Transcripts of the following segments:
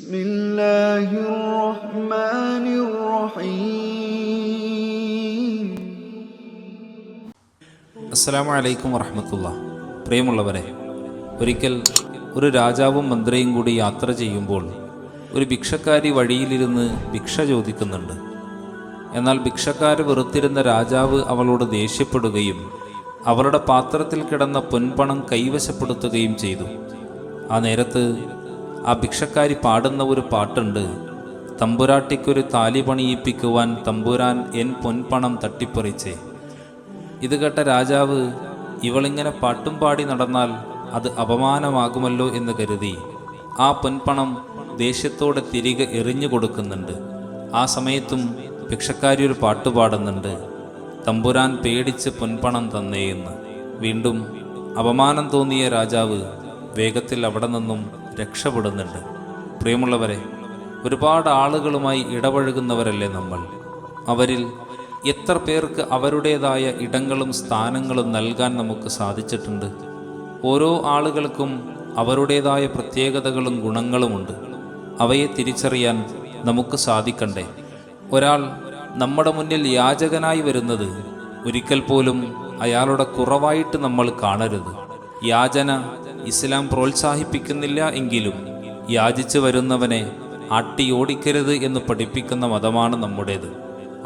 بسم الله الرحمن الرحيم അസ്സലാമു അലൈക്കും വറഹമത്തുള്ള പ്രിയമുള്ളവരെ ഒരിക്കൽ ഒരു രാജാവും മന്ത്രിയും കൂടി യാത്ര ചെയ്യുമ്പോൾ ഒരു ഭിക്ഷക്കാരി വഴിയിലിരുന്ന് ഭിക്ഷ ചോദിക്കുന്നുണ്ട് എന്നാൽ ഭിക്ഷക്കാര് വെറുത്തിരുന്ന രാജാവ് അവളോട് ദേഷ്യപ്പെടുകയും അവളുടെ പാത്രത്തിൽ കിടന്ന പൊൻപണം കൈവശപ്പെടുത്തുകയും ചെയ്തു ആ നേരത്ത് ആ ഭിക്ഷക്കാരി പാടുന്ന ഒരു പാട്ടുണ്ട്. തമ്പുരാട്ടിക്കൊരു താലി പണിയിപ്പിക്കുവാൻ തമ്പുരാൻ എൻ പൊൻപണം തട്ടിപ്പറിച്ചേ. ഇത് കേട്ട രാജാവ് ഇവളിങ്ങനെ പാട്ടും പാടി നടന്നാൽ അത് അപമാനമാകുമല്ലോ എന്ന് കരുതി ആ പൊൻപണം ദേഷ്യത്തോടെ തിരികെ എറിഞ്ഞു കൊടുക്കുന്നുണ്ട്. ആ സമയത്തും ഭിക്ഷക്കാരി ഒരു പാട്ടുപാടുന്നുണ്ട് തമ്പുരാൻ പേടിച്ച് പൊൻപണം തന്നേയെന്ന്. വീണ്ടും അപമാനം തോന്നിയ രാജാവ് വേഗത്തിൽ അവിടെ നിന്നും രക്ഷപ്പെടുന്നുണ്ട്. പ്രിയമുള്ളവരെ ഒരുപാട് ആളുകളുമായി ഇടപഴകുന്നവരല്ലേ നമ്മൾ. അവരിൽ എത്ര പേർക്ക് അവരുടേതായ ഇടങ്ങളും സ്ഥാനങ്ങളും നൽകാൻ നമുക്ക് സാധിച്ചിട്ടുണ്ട്. ഓരോ ആളുകൾക്കും അവരുടേതായ പ്രത്യേകതകളും ഗുണങ്ങളുമുണ്ട്. അവയെ തിരിച്ചറിയാൻ നമുക്ക് സാധിക്കണ്ടേ. ഒരാൾ നമ്മുടെ മുന്നിൽ യാചകനായി വരുന്നത് ഒരിക്കൽ പോലും അയാളുടെ കുറവായിട്ട് നമ്മൾ കാണരുത്. യാചന ഇസ്ലാം പ്രോത്സാഹിപ്പിക്കുന്നില്ല എങ്കിലും യാചിച്ചു വരുന്നവനെ ആട്ടിയോടിക്കരുത് എന്ന് പഠിപ്പിക്കുന്ന മതമാണ് നമ്മുടേത്.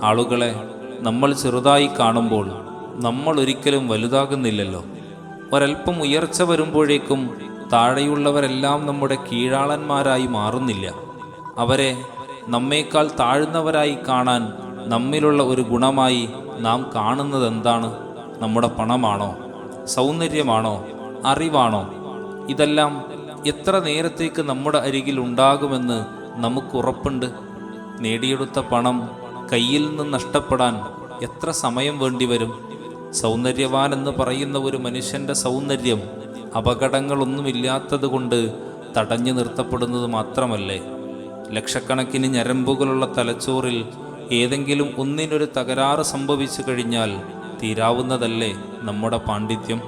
ആളുകളെ നമ്മൾ ചെറുതായി കാണുമ്പോൾ നമ്മൾ ഒരിക്കലും വലുതാകുന്നില്ലല്ലോ. ഒരൽപ്പം ഉയർച്ച വരുമ്പോഴേക്കും താഴെയുള്ളവരെല്ലാം നമ്മുടെ കീഴാളന്മാരായി മാറുന്നില്ല. അവരെ നമ്മേക്കാൾ താഴ്ന്നവരായി കാണാൻ നമ്മിലുള്ള ഒരു ഗുണമായി നാം കാണുന്നത് എന്താണ് നമ്മുടെ പണമാണോ? സൗന്ദര്യമാണോ? അറിവാണോ? ഇതെല്ലാം എത്ര നേരത്തേക്ക് നമ്മുടെ അരികിൽ ഉണ്ടാകുമെന്ന് നമുക്ക് ഉറപ്പുണ്ട് നേടിയെടുത്ത പണം കയ്യിൽ നിന്ന് നഷ്ടപ്പെടാൻ എത്ര സമയം വേണ്ടിവരും? സൗന്ദര്യവാൻ എന്ന് പറയുന്ന ഒരു മനുഷ്യന്റെ സൗന്ദര്യം അപകടങ്ങളൊന്നുമില്ലാത്തത് കൊണ്ട് തടഞ്ഞു നിർത്തപ്പെടുന്നത് മാത്രമല്ലേ? ലക്ഷക്കണക്കിന് ഞരമ്പുകളുള്ള തലച്ചോറിൽ ഏതെങ്കിലും ഒന്നിനൊരു തകരാറ് സംഭവിച്ചു കഴിഞ്ഞാൽ തീരാവുന്നതല്ലേ നമ്മുടെ പാണ്ഡിത്യം?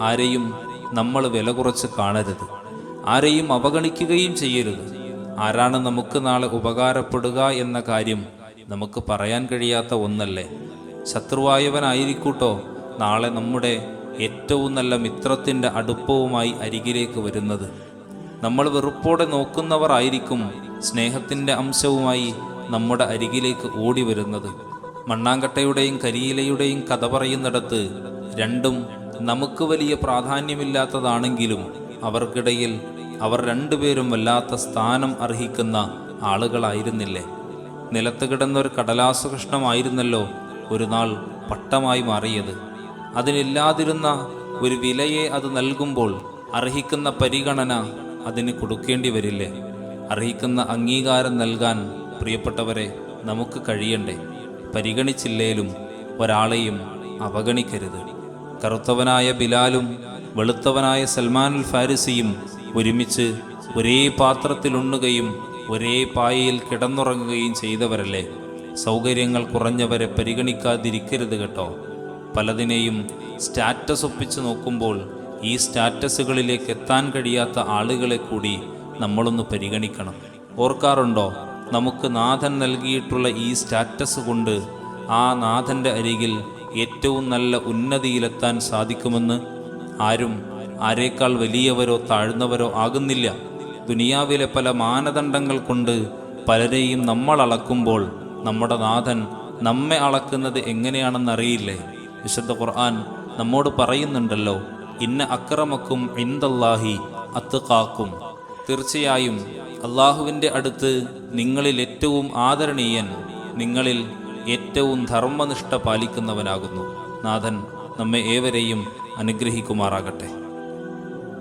ആരെയും നമ്മൾ വില കുറച്ച് കാണരുത്. ആരെയും അവഗണിക്കുകയും ചെയ്യരുത്. ആരാണ് നമുക്ക് നാളെ ഉപകാരപ്പെടുക എന്ന കാര്യം നമുക്ക് പറയാൻ കഴിയാത്ത ഒന്നല്ലേ? ശത്രുവായവനായിരിക്കൂട്ടോ നാളെ നമ്മുടെ ഏറ്റവും നല്ല മിത്രത്തിന്റെ അടുപ്പവുമായി അരികിലേക്ക് വരുന്നത്. നമ്മൾ വെറുപ്പോടെ നോക്കുന്നവർ ആയിരിക്കും സ്നേഹത്തിന്റെ അംശവുമായി നമ്മുടെ അരികിലേക്ക് ഓടി വരുന്നത് മണ്ണാങ്കട്ടയുടെയും കരിയിലയുടെയും കഥ പറയുന്നിടത്ത് രണ്ടും നമുക്ക് വലിയ പ്രാധാന്യമില്ലാത്തതാണെങ്കിലും അവർക്കിടയിൽ അവർ രണ്ടുപേരും വല്ലാത്ത സ്ഥാനം അർഹിക്കുന്ന ആളുകളായിരുന്നില്ലേ? നിലത്ത് കിടന്ന ഒരു കടലാസ കഷ്ണമായിരുന്നല്ലോ ഒരു നാൾ പട്ടമായി മാറിയത്. അതിനില്ലാതിരുന്ന ഒരു വിലയെ അത് നൽകുമ്പോൾ അർഹിക്കുന്ന പരിഗണന അതിന് കൊടുക്കേണ്ടി വരില്ലേ? അർഹിക്കുന്ന അംഗീകാരം നൽകാൻ പ്രിയപ്പെട്ടവരെ നമുക്ക് കഴിയണ്ടേ? പരിഗണിച്ചില്ലേലും ഒരാളെയും അവഗണിക്കരുത്. കറുത്തവനായ ബിലാലും വെളുത്തവനായ സൽമാനുൽ ഫാരിസിയും ഒരുമിച്ച് ഒരേ പാത്രത്തിൽ ഉണ്ണുകയും ഒരേ പായയിൽ കിടന്നുറങ്ങുകയും ചെയ്തവരല്ലേ? സൗകര്യങ്ങൾ കുറഞ്ഞവരെ പരിഗണിക്കാതിരിക്കരുത് കേട്ടോ. പലതിനെയും സ്റ്റാറ്റസ് ഒപ്പിച്ച് നോക്കുമ്പോൾ ഈ സ്റ്റാറ്റസുകളിലേക്ക് എത്താൻ കഴിയാത്ത ആളുകളെ കൂടി നമ്മളൊന്ന് പരിഗണിക്കണം. ഓർക്കാറുണ്ടോ? നമുക്ക് നാഥൻ നൽകിയിട്ടുള്ള ഈ സ്റ്റാറ്റസ് കൊണ്ട് ആ നാഥന്റെ അരികിൽ ഏറ്റവും നല്ല ഉന്നതിയിലെത്താൻ സാധിക്കുമെന്ന് ആരും ആരേക്കാൾ വലിയവരോ താഴ്ന്നവരോ ആകുന്നില്ല. ദുനിയാവിലെ പല മാനദണ്ഡങ്ങൾ കൊണ്ട് പലരെയും നമ്മൾ അളക്കുമ്പോൾ നമ്മുടെ നാഥൻ നമ്മെ അളക്കുന്നത് എങ്ങനെയാണെന്നറിയില്ലേ? വിശുദ്ധ ഖുർആൻ നമ്മോട് പറയുന്നുണ്ടല്ലോ ഇന്ന അക്രമക്കും ഇന്ദല്ലാഹി അത്തുകാക്കും തീർച്ചയായും അള്ളാഹുവിന്റെ അടുത്ത് നിങ്ങളിൽ ഏറ്റവും ആദരണീയൻ നിങ്ങളിൽ ഏറ്റവും ധർമ്മനിഷ്ഠ പാലിക്കുന്നവനാകുന്നു. നാഥൻ നമ്മെ ഏവരെയും അനുഗ്രഹിക്കുമാറാകട്ടെ.